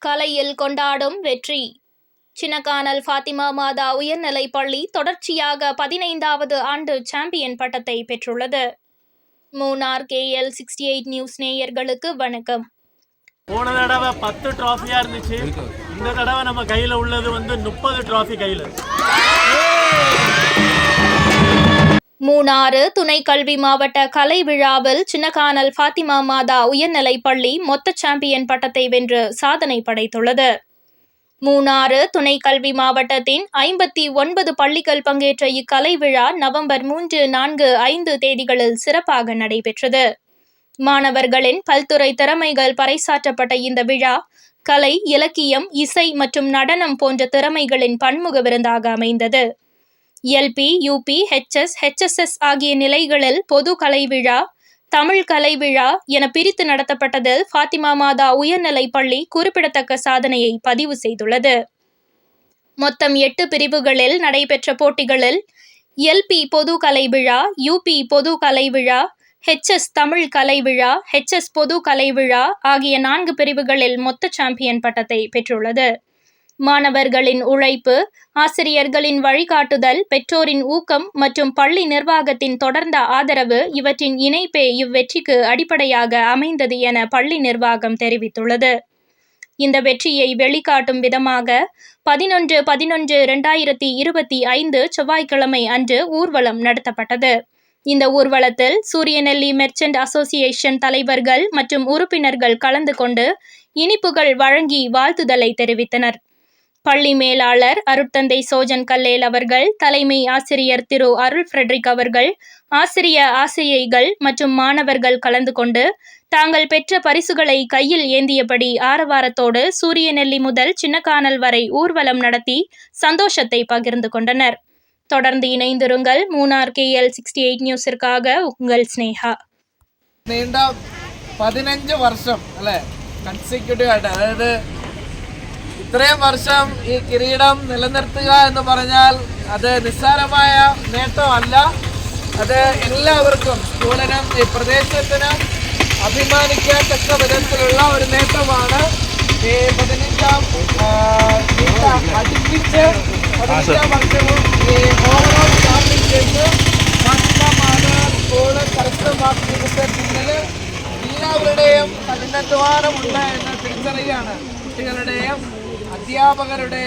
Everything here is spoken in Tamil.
கலையில் கொண்டாடும் வெற்றி. சின்னக்கானல் ஃபாத்திமா மாதா உயர்நிலைப் பள்ளி தொடர்ச்சியாக பதினைந்தாவது ஆண்டு சாம்பியன் பட்டத்தை பெற்றுள்ளது. Munnar KL sixty eight news நேயர்களுக்கு வணக்கம். போன தடவை பத்து ட்ராஃபியா இருந்துச்சு. இந்த தடவை நம்ம கையில உள்ளது வந்து முப்பது ட்ராஃபி கையில. மூணாறு துணை கல்வி மாவட்ட கலை விழாவில் சின்னகானல் ஃபாத்திமா மாதா உயர்நிலைப் பள்ளி மொத்த சாம்பியன் பட்டத்தை வென்று சாதனை படைத்துள்ளது. மூணாறு துணை கல்வி மாவட்டத்தின் ஐம்பத்தி ஒன்பது பள்ளிகள் பங்கேற்ற இக்கலை விழா நவம்பர் மூன்று நான்கு ஐந்து தேதிகளில் சிறப்பாக நடைபெற்றது. மாணவர்களின் பல்துறை திறமைகள் பறைசாற்றப்பட்ட இந்த விழா கலை இலக்கியம் இசை மற்றும் நடனம் போன்ற திறமைகளின் பன்முக விருந்தாக அமைந்தது. எல்பி யூபி ஹெச்எஸ் ஹெச்எஸ்எஸ் ஆகிய நிலைகளில் பொது கலை விழா தமிழ் கலை விழா என பிரித்து நடத்தப்பட்டதில் ஃபாத்திமா மாதா உயர்நிலைப் பள்ளி குறிப்பிடத்தக்க சாதனையை பதிவு செய்துள்ளது. மொத்தம் எட்டு பிரிவுகளில் நடைபெற்ற போட்டிகளில் எல்பி பொது கலை விழா யூபி பொது கலை விழா ஹெச்எஸ் தமிழ் கலை விழா ஹெச்எஸ் பொது கலை விழா ஆகிய நான்கு பிரிவுகளில் மொத்த சாம்பியன் பட்டத்தை பெற்றுள்ளது. மாணவர்களின் உழைப்பு ஆசிரியர்களின் வழிகாட்டுதல் பெற்றோரின் ஊக்கம் மற்றும் பள்ளி நிர்வாகத்தின் தொடர்ந்த ஆதரவு இவற்றின் இணைப்பே இவ்வெற்றிக்கு அடிப்படையாக அமைந்தது என பள்ளி நிர்வாகம் தெரிவித்துள்ளது. இந்த வெற்றியை வெளிக்காட்டும் விதமாக பதினொன்று பதினொன்று இரண்டாயிரத்தி இருபத்தி ஐந்து செவ்வாய்க்கிழமை அன்று ஊர்வலம் நடத்தப்பட்டது. இந்த ஊர்வலத்தில் சூரியநெல்லி மெர்ச்சன்ட் அசோசியேஷன் தலைவர்கள் மற்றும் உறுப்பினர்கள் கலந்து கொண்டு இனிப்புகள் வழங்கி வாழ்த்துதலை தெரிவித்தனர். பள்ளி மேலாளர் அருட்தந்தை சோஜன் கல்லேல் அவர்கள் தலைமை ஆசிரியர் திரு அருள் ஃபிரெட்ரிக் அவர்கள் ஆசிரிய ஆசிரியைகள் மற்றும் மாணவர்கள் கலந்து கொண்டு தாங்கள் பெற்ற பரிசுகளை கையில் ஏந்தியபடி ஆரவாரத்தோடு சூரியநெல்லி முதல் சின்னக்கானல் வரை ஊர்வலம் நடத்தி சந்தோஷத்தை பகிர்ந்து கொண்டனர். தொடர்ந்து இணைந்திருங்கள் Munnar K L sixty eight நியூஸிற்காக உங்கள் ஸ்னேகா நீண்ட பதினஞ்சு வருஷம் அல்ல கன்சிக்யூட்டிவ் அதாவது ഇത്രയും വർഷം ഈ കിരീടം നിലനിർത്തുക എന്ന് പറഞ്ഞാൽ അത് നിസ്സാരമായ നേട്ടമല്ല. അത് എല്ലാവർക്കും സ്കൂളിനും ഈ പ്രദേശത്തിനും അഭിമാനിക്കാൻ തക്ക വിധത്തിലുള്ള ഒരു നേട്ടമാണ്. ഈ പതിനഞ്ചാം അടുപ്പിച്ച് പതിനഞ്ചാം വർഷവും ഈ ഓരോ ചാമ്പ്യൻഷിപ്പ് സ്കൂൾ കരസ്ഥമാക്കിയതിന്റെ പിന്നിൽ എല്ലാവരുടെയും കഠിനാധ്വാനമുണ്ട് എന്ന് തിരിച്ചറിയാണ് കുട്ടികളുടെയും അധ്യാപകരുടെ